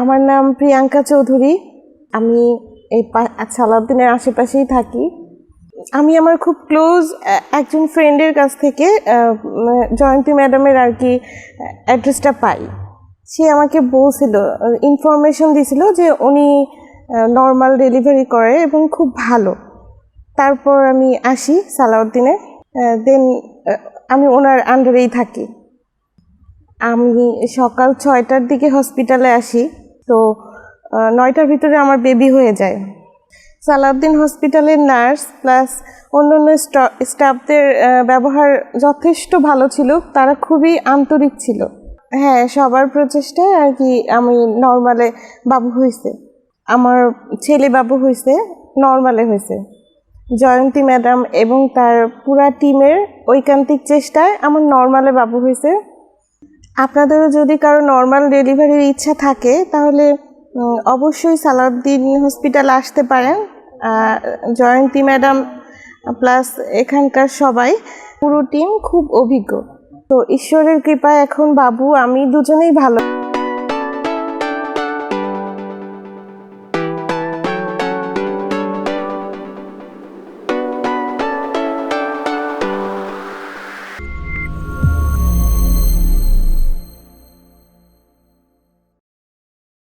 আমার নাম প্রিয়াঙ্কা চৌধুরী। আমি এই সালাউদ্দিনের আশেপাশেই থাকি। আমি আমার খুব ক্লোজ একজন ফ্রেন্ডের কাছ থেকে জয়ন্তী ম্যাডামের আর কি অ্যাড্রেসটা পাই। সে আমাকে বলছিল ইনফরমেশন দিছিল যে উনি নর্মাল ডেলিভারি করে এবং খুব ভালো। তারপর আমি আসি সালাউদ্দিনে দেন আমি ওনার আন্ডারেই থাকি। আমি সকাল ছয়টার দিকে হসপিটালে আসি। তো নয়টার ভিতরে আমার বেবি হয়ে যায়। সালাউদ্দিন হসপিটালের নার্স প্লাস অন্যান্য স্টাফদের ব্যবহার যথেষ্ট ভালো ছিল, তারা খুবই আন্তরিক ছিল। হ্যাঁ সবার প্রচেষ্টায় আর কি আমি নর্মালে বাবু হয়েছে আমার ছেলে বাবু হয়েছে নর্মালে হয়েছে জয়ন্তী ম্যাডাম এবং তার পুরা টিমের ঐকান্তিক চেষ্টায় আমার নর্মালে বাবু হয়েছে আপনাদেরও যদি কারও নর্মাল ডেলিভারির ইচ্ছা থাকে, তাহলে অবশ্যই সালাউদ্দিন হসপিটাল আসতে পারেন। জয়ন্তী ম্যাডাম প্লাস এখানকার সবাই। পুরো টিম খুব অভিজ্ঞ। তো ঈশ্বরের কৃপায় এখন বাবু, আমি দুজনেই ভালো।